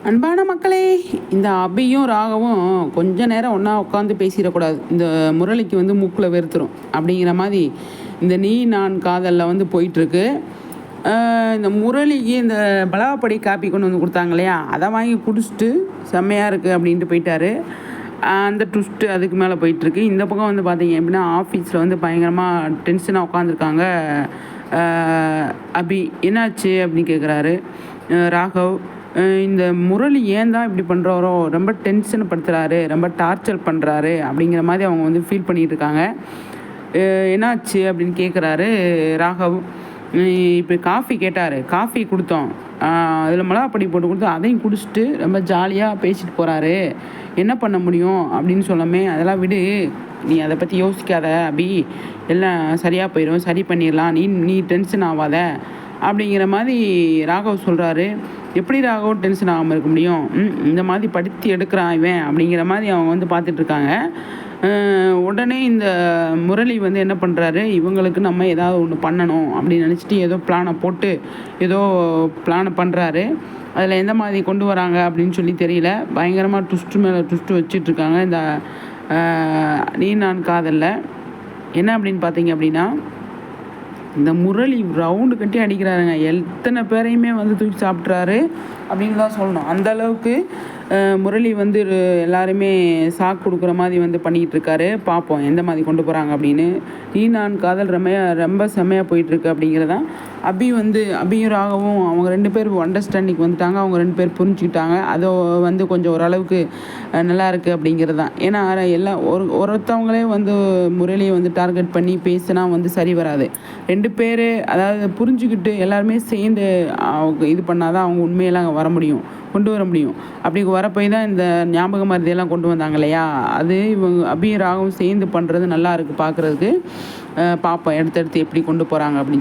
அன்பான மக்களே இந்த அபியும் ராகவும் கொஞ்ச நேரம் ஒன்றா உட்காந்து பேசிடக்கூடாது. இந்த முரளிக்கு வந்து மூக்கில் வெறுத்துரும். அப்படிங்கிற மாதிரி இந்த நீ நான் காதலில் வந்து போயிட்டுருக்கு. இந்த முரளிக்கு இந்த பலாப்படி காப்பி கொண்டு வந்து கொடுத்தாங்க இல்லையா? அதை வாங்கி குடிச்சிட்டு செம்மையாக இருக்குது அப்படின்ட்டு போயிட்டாரு. அந்த ட்விஸ்ட்டு அதுக்கு மேலே போயிட்டுருக்கு. இந்த பக்கம் வந்து பார்த்தீங்க அப்படின்னா ஆஃபீஸில் வந்து பயங்கரமாக டென்ஷனாக உட்காந்துருக்காங்க அபி. என்னாச்சு அப்படின்னு கேட்குறாரு ராகவ். இந்த முரளி ஏன் தான் இப்படி பண்ணுறாரோ ரொம்ப டென்ஷன் படுத்துகிறாரு ரொம்ப டார்ச்சர் பண்ணுறாரு அப்படிங்கிற மாதிரி அவங்க வந்து ஃபீல் பண்ணிகிட்டு இருக்காங்க என்னாச்சு அப்படின்னு கேட்குறாரு ராகவ். இப்போ காஃபி கேட்டார் காஃபி கொடுத்தோம். அதில் மிளகாப்பொடி போட்டு கொடுத்து அதையும் குடிச்சிட்டு ரொம்ப ஜாலியாக பேசிட்டு போகிறாரு என்ன பண்ண முடியும் அப்படின்னு சொல்லாமே அதெல்லாம் விடு. நீ அதை பற்றி யோசிக்காத அபி. எல்லாம் சரியாக போயிடும் சரி பண்ணிடலாம் நீ நீ டென்ஷன் ஆகாத அப்படிங்கிற மாதிரி ராகவ் சொல்கிறாரு எப்படி ராகவும் டென்ஷன் ஆகாமல் இருக்க முடியும்? இந்த மாதிரி படுத்தி எடுக்கிறான் இவன் அப்படிங்கிற மாதிரி அவங்க வந்து பார்த்துட்ருக்காங்க உடனே இந்த முரளி வந்து என்ன பண்ணுறாரு இவங்களுக்கு நம்ம ஏதாவது ஒன்று பண்ணணும் அப்படின்னு நினச்சிட்டு ஏதோ பிளானை போட்டு ஏதோ பிளானை பண்ணுறாரு அதில் எந்த மாதிரி கொண்டு வராங்க அப்படின்னு சொல்லி தெரியல. பயங்கரமாக ட்விஸ்ட்டு மேலே ட்விஸ்ட்டு வச்சிட்ருக்காங்க இந்த நீ நான் காதலில். என்ன அப்படின்னு பார்த்தீங்க அப்படின்னா இந்த முரளி ரவுண்டு கட்டி அடிக்கிறாருங்க. எத்தனை பேரையுமே வந்து தூக்கி சாப்பிட்றாரு அப்படின்னு தான் சொல்லணும். அந்த அளவுக்கு முரளி வந்து எல்லாருமே சாக்கு கொடுக்குற மாதிரி வந்து பண்ணிகிட்டு இருக்காரு. பார்ப்போம் எந்த மாதிரி கொண்டு போகிறாங்க அப்படின்னு. நீ நான் காதல் ரொம்ப ரொம்ப செம்மையாக போயிட்டுருக்கு அப்படிங்கிறதான் அபி வந்து அபியும் ராகவும் அவங்க ரெண்டு பேர் அண்டர்ஸ்டாண்டிங் வந்துட்டாங்க. அவங்க ரெண்டு பேர் புரிஞ்சுக்கிட்டாங்க. அதை வந்து கொஞ்சம் ஓரளவுக்கு நல்லா இருக்குது அப்படிங்கிறது தான். ஏன்னா எல்லாம் ஒரு ஒருத்தவங்களே வந்து முரளியை வந்து டார்கெட் பண்ணி பேசினா வந்து சரி வராது. ரெண்டு பேர் அதாவது புரிஞ்சுக்கிட்டு எல்லாருமே சேர்ந்து அவங்க இது பண்ணால் தான் அவங்க உண்மையெல்லாம் வர முடியும் கொண்டு வர முடியும். அப்படி வர போய் தான் இந்த ஞாபக மருதியெல்லாம் கொண்டு வந்தாங்க இல்லையா? அது இவங்க அபியும் ராகவும் சேர்ந்து பண்ணுறது நல்லா இருக்குது பார்க்குறதுக்கு பார்ப்போம் எடுத்து எடுத்து எப்படி கொண்டு போகிறாங்க அப்படின்னு